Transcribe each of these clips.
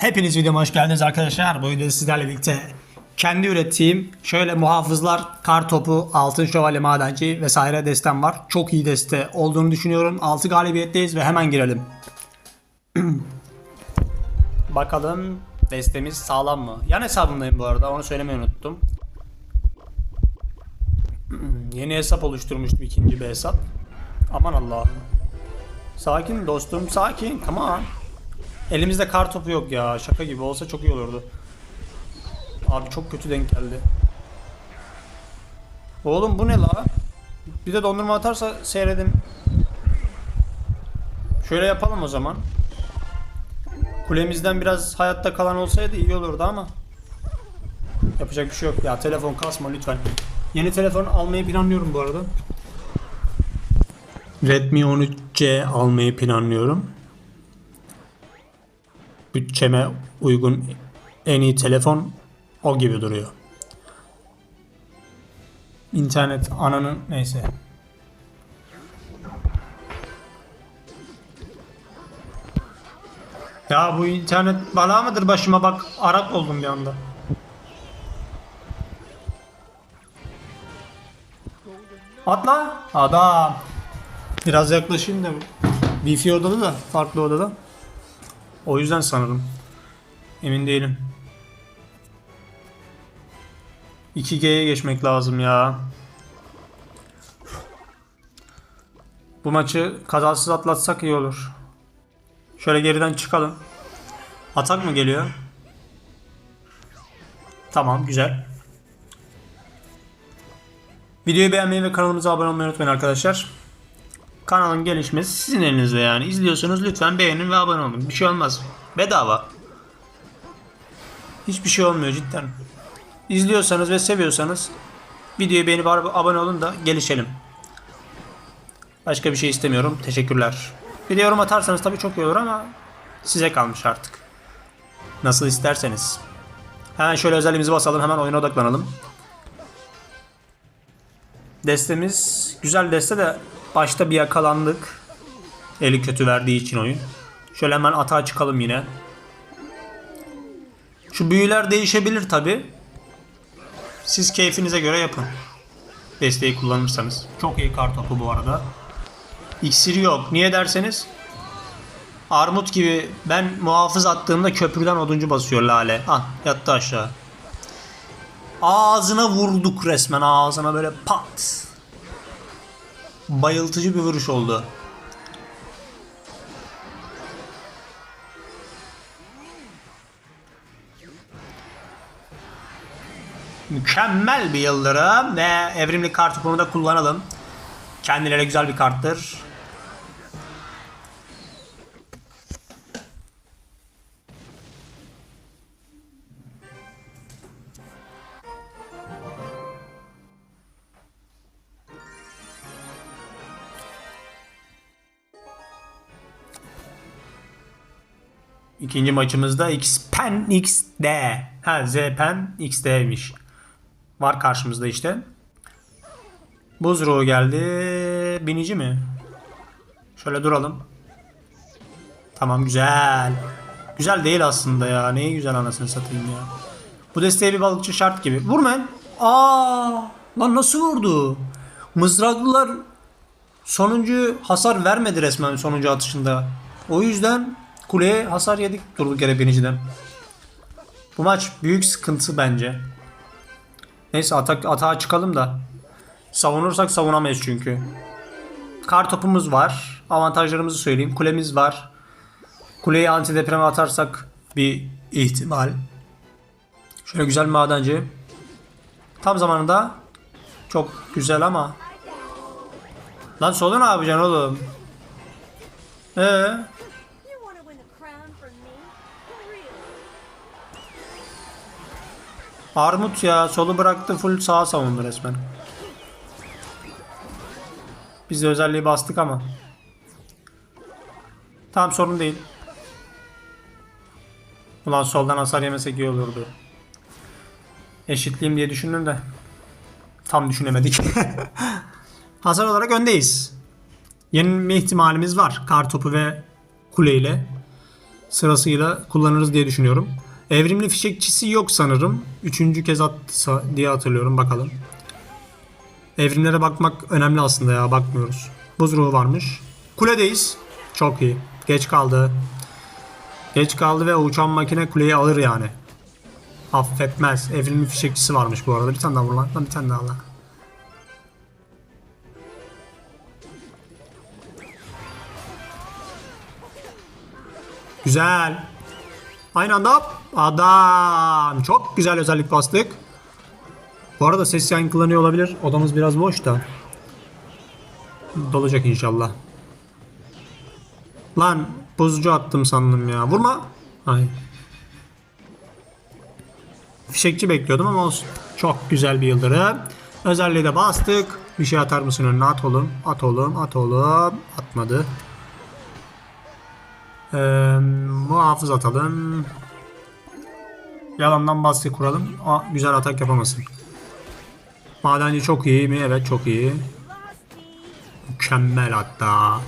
Hepiniz videoma hoş geldiniz arkadaşlar. Bu videoda sizlerle birlikte kendi ürettiğim şöyle muhafızlar, kar topu, altın şövalye madenci vesaire destem var. Çok iyi deste olduğunu düşünüyorum. 6 galibiyetteyiz ve hemen girelim. Bakalım destemiz sağlam mı? Yan hesabımdayım bu arada onu söylemeyi unuttum. Yeni hesap oluşturmuştum ikinci bir hesap. Aman Allah'ım. Sakin dostum sakin. Come on. Elimizde kar topu yok ya. Şaka gibi olsa çok iyi olurdu. Abi çok kötü denk geldi. Oğlum bu ne la? Bir de dondurma atarsa seyredin. Şöyle yapalım o zaman. Kulemizden biraz hayatta kalan olsaydı iyi olurdu ama. Yapacak bir şey yok. Ya telefon kasma lütfen. Yeni telefon almayı planlıyorum bu arada. Redmi 13C almayı planlıyorum bütçeme uygun en iyi telefon o gibi duruyor. İnternet ananın neyse. Ya bu internet bala mıdır başıma bak Arap oldum bir anda. Atla. Adam. Biraz yaklaşayım da. Wi-Fi odada da farklı odada. O yüzden sanırım. Emin değilim. 2G'ye geçmek lazım ya. Bu maçı kazasız atlatsak iyi olur. Şöyle geriden çıkalım. Atak mı geliyor? Tamam güzel. Videoyu beğenmeyi ve kanalımıza abone olmayı unutmayın arkadaşlar. Kanalın gelişmesi sizin elinizde yani. İzliyorsanız lütfen beğenin ve abone olun. Bir şey olmaz. Bedava. Hiçbir şey olmuyor cidden. İzliyorsanız ve seviyorsanız videoyu beğenip ab- abone olun da gelişelim. Başka bir şey istemiyorum. Teşekkürler. Bir de yorum atarsanız tabii çok iyi olur ama size kalmış artık. Nasıl isterseniz. Hemen şöyle özelliğimizi basalım. Hemen oyuna odaklanalım. Destemiz güzel deste de başta bir yakalandık. Eli kötü verdiği için oyun. Şöyle hemen atağa çıkalım yine. Şu büyüler değişebilir tabi. Siz keyfinize göre yapın. Desteği kullanırsanız. Çok iyi kartopu bu arada. İksiri yok. Niye derseniz Armut gibi ben muhafız attığımda köprüden oduncu basıyor lale. Ah yattı aşağı. Ağzına vurduk resmen ağzına böyle pat. Bayıltıcı bir vuruş oldu. Mükemmel bir yıldırım ve evrimli kart topunu da kullanalım. Kendileri güzel bir karttır. İkinci maçımızda Xpen XD. Ha Zpen XD'ymiş. Var karşımızda işte. Buz ruhu geldi. Binici mi? Şöyle duralım. Tamam güzel. Güzel değil aslında ya. Neyi güzel anasını satayım ya. Bu desteğe bir balıkçı şart gibi. Vurmayın. Aa, lan nasıl vurdu? Mızraklılar sonuncu hasar vermedi resmen sonuncu atışında. O yüzden kuleye hasar yedik durduk yere biniciden. Bu maç büyük sıkıntı bence. Neyse atak, atağa çıkalım da. Savunursak savunamayız çünkü. Kar topumuz var. Avantajlarımızı söyleyeyim. Kulemiz var. Kuleyi antidepreme atarsak bir ihtimal. Şöyle güzel bir madenci. Tam zamanında çok güzel ama. Lan solu ne yapacaksın oğlum? Ee, Armut ya solu bıraktı full sağa savundu resmen. Biz de özelliği bastık ama. Tamam sorun değil. Ulan soldan hasar yemesek iyi olurdu. Eşitleyeyim diye düşündüm de. Tam düşünemedik. hasar olarak öndeyiz. Yenilme ihtimalimiz var. Kar topu ve kule ile. sırasıyla kullanırız diye düşünüyorum. Evrimli fişekçisi yok sanırım. Üçüncü kez attı diye hatırlıyorum. Bakalım. Evrimlere bakmak önemli aslında ya. Bakmıyoruz. Buz ruhu varmış. Kuledeyiz. Çok iyi. Geç kaldı. Geç kaldı ve uçan makine kuleyi alır yani. Affetmez. Evrimli fişekçisi varmış bu arada. Bir tane daha vur. Lan bir tane daha lan. Güzel. Aynı anda. Adam. Çok güzel özellik bastık. Bu arada ses yankılanıyor olabilir. Odamız biraz boş da. Dolacak inşallah. Lan buzcu attım sandım ya. Vurma. Ay. Fişekçi bekliyordum ama olsun. Çok güzel bir yıldırım. Özelliği de bastık. Bir şey atar mısın önüne? At oğlum. At oğlum. At oğlum. Atmadı. Ee, muhafız atalım. Yalandan baskı kuralım. Aa, güzel atak yapamasın. Madenci çok iyi mi? Evet çok iyi. Mükemmel hatta.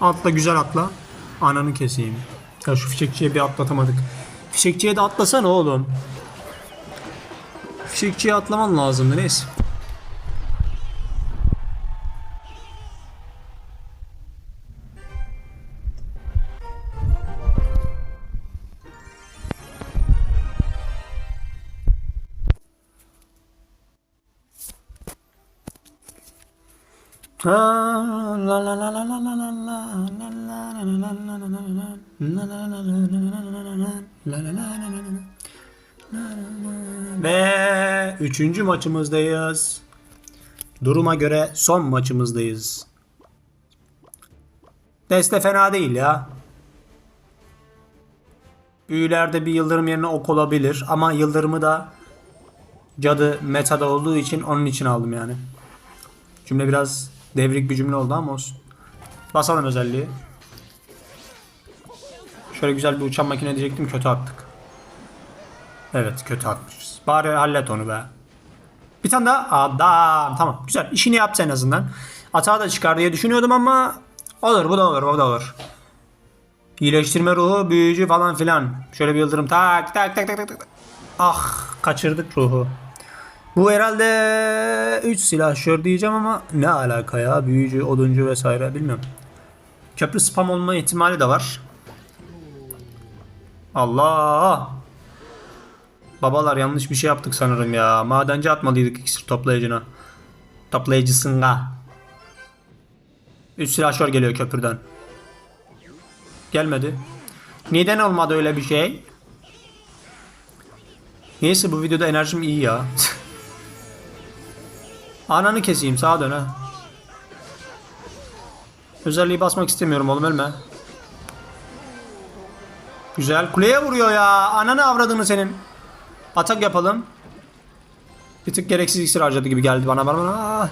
Atla güzel atla. Ananı keseyim. Ya şu fişekçiye bir atlatamadık. Fişekçiye de atlasana oğlum. Fişekçiye atlaman lazımdı neyse. Ve üçüncü maçımızdayız. Duruma göre son maçımızdayız. Deste fena değil ya. Büyülerde bir yıldırım yerine ok olabilir ama yıldırımı da cadı metada olduğu için onun için aldım yani. Cümle biraz devrik bir cümle oldu ama olsun. Basalım özelliği. Şöyle güzel bir uçan makine diyecektim kötü attık. Evet kötü atmışız. Bari hallet onu be. Bir tane daha adam. Tamam güzel işini yaptı en azından. Hata da çıkar diye düşünüyordum ama olur bu da olur bu da olur. İyileştirme ruhu, büyücü falan filan. Şöyle bir yıldırım tak tak tak tak. tak. Ah kaçırdık ruhu. Bu herhalde 3 silahşör diyeceğim ama ne alaka ya büyücü, oduncu vesaire bilmiyorum. Köprü spam olma ihtimali de var. Allah! Babalar yanlış bir şey yaptık sanırım ya. Madenci atmalıydık iksir toplayıcına. Toplayıcısına. 3 silahşör geliyor köprüden. Gelmedi. Neden olmadı öyle bir şey? Neyse bu videoda enerjim iyi ya. Ananı keseyim sağa dön ha. Özelliği basmak istemiyorum oğlum ölme. Güzel. Kuleye vuruyor ya. Ananı avradını senin. Atak yapalım. Bir tık gereksiz iksir harcadı gibi geldi bana. bana, bana. Aa.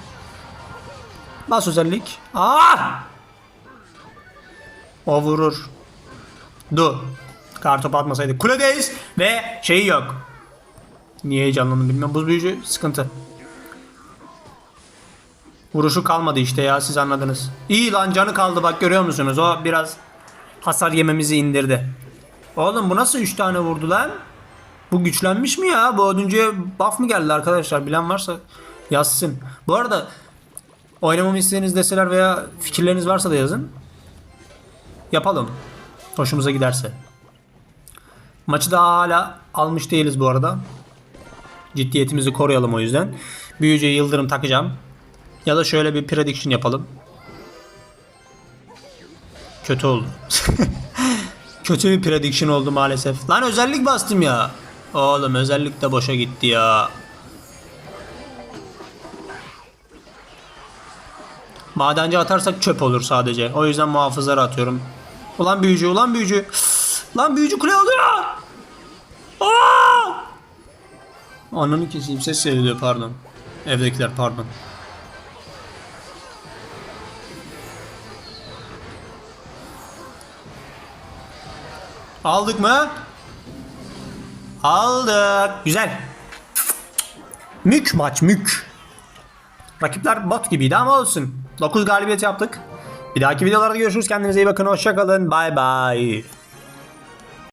Bas özellik. Aa! O vurur. Du. Kartopu atmasaydı. Kuledeyiz ve şeyi yok. Niye heyecanlandım bilmem. Buz büyücü sıkıntı. Vuruşu kalmadı işte ya siz anladınız. İyi lan canı kaldı bak görüyor musunuz? O biraz hasar yememizi indirdi. Oğlum bu nasıl 3 tane vurdu lan? Bu güçlenmiş mi ya? Bu ödüncüye buff mı geldi arkadaşlar? Bilen varsa yazsın. Bu arada oynamamı istediğiniz deseler veya fikirleriniz varsa da yazın. Yapalım. Hoşumuza giderse. Maçı daha hala almış değiliz bu arada. Ciddiyetimizi koruyalım o yüzden. Büyücüye yıldırım takacağım. Ya da şöyle bir prediction yapalım. Kötü oldu. Kötü bir prediction oldu maalesef. Lan özellik bastım ya. Oğlum özellik de boşa gitti ya. Madenci atarsak çöp olur sadece. O yüzden muhafızları atıyorum. Ulan büyücü, ulan büyücü. Lan büyücü kule alıyor. Aa! Ananı keseyim ses seyrediyor pardon. Evdekiler pardon. Aldık mı? Aldık. Güzel. Mük maç mük. Rakipler bot gibiydi ama olsun. 9 galibiyet yaptık. Bir dahaki videolarda görüşürüz. Kendinize iyi bakın. Hoşçakalın. Bay bay.